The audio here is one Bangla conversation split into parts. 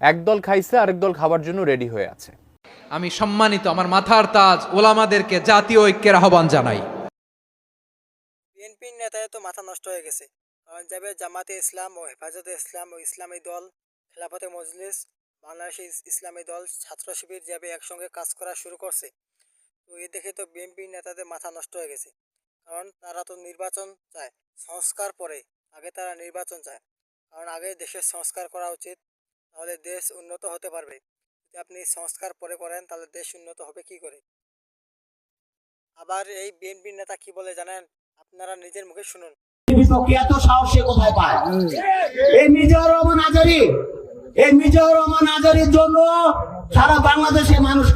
একদল খাইছে আরেক দল খাবার জন্য রেডি হয়ে আছে। আমি সম্মানিত আমার মাথার তাজ ওলামাদেরকে জাতীয় ঐক্যের আহ্বান জানাই। বিএনপির নেতাদের তো মাথা নষ্ট হয়ে গেছে। কারণ যাবে জামাতে ইসলাম ও হেফাজতে ইসলাম ও ইসলামী দল খেলাফতে মজলিস বাংলাদেশে ইস- ইসলামী দল ছাত্র শিবির যাবে একসঙ্গে কাজ করা শুরু করছে। তো এ দেখে তো বিএনপির নেতাদের মাথা নষ্ট হয়ে গেছে। কারণ তারা তো নির্বাচন চায় সংস্কার পরে আগে তারা নির্বাচন চায়। কারণ আগে দেশের সংস্কার করা উচিত তাহলে দেশ উন্নত হতে পারবে। যদি আপনি সংস্কার পরে করেন, তাহলে দেশ উন্নত হবে কি করে? আবার এই বিএনপির নেতা কি বলে জানেন? আপনারা নিজের মুখে শুনুন। বাংলাদেশে মানুষ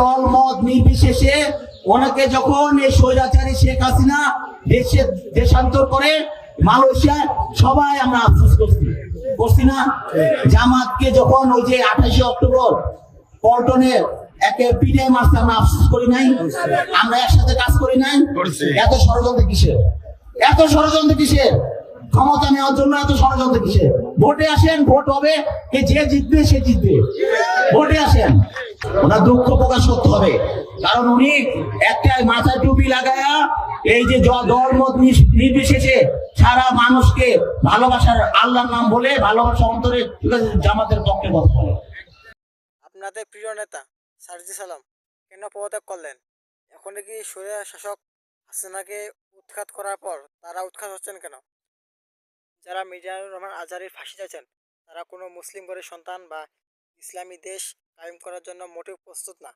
দল, মত নির্বিশেষে ওনাকে যখন এই শেখ হাসিনা দেশে দেশান্তর করে মালয়েশিয়া সবাই আমরা আফসোস করছি। করছি না? জামাতকে যখন ওই যে আঠাশে অক্টোবর পল্টনে একে পিঠে মারছে আমরা আফসোস করি নাই। আমরা একসাথে কাজ করি নাই। এত ষড়যন্ত্র কিসের? এত ষড়যন্ত্র কিসের? ক্ষমতা নেওয়ার জন্য এত ষড়যন্ত্র কিসের? ভোটে আসেন ভোট হবে। কে যে জিতবে সে জিতবে। ভোটে আসেন। ওনার দুঃখ প্রকাশ করতে হবে। কারণ উনি একটা মাথায় টুপি লাগায়া এই যে দল মত নির্বিশেষে সারা মানুষকে ভালোবাসার আল্লাহর নাম বলে ভালোবাসা অন্তরে জামাতের পক্ষে কথা বলে আপনাদের প্রিয় নেতা, সারজি সালাম, কেন পদত্যাগ করলেন? এখন কি সরিয়া শাসক হাসিনাকে উৎখাত করার পর তারা উৎখাত হচ্ছেন কেন? যারা মিজানুর রহমান আজারির ফাঁসি চাইছেন, তারা কোনো মুসলিম ঘরের সন্তান বা ইসলামী দেশ কায়েম করার জন্য মোটেও প্রস্তুত না।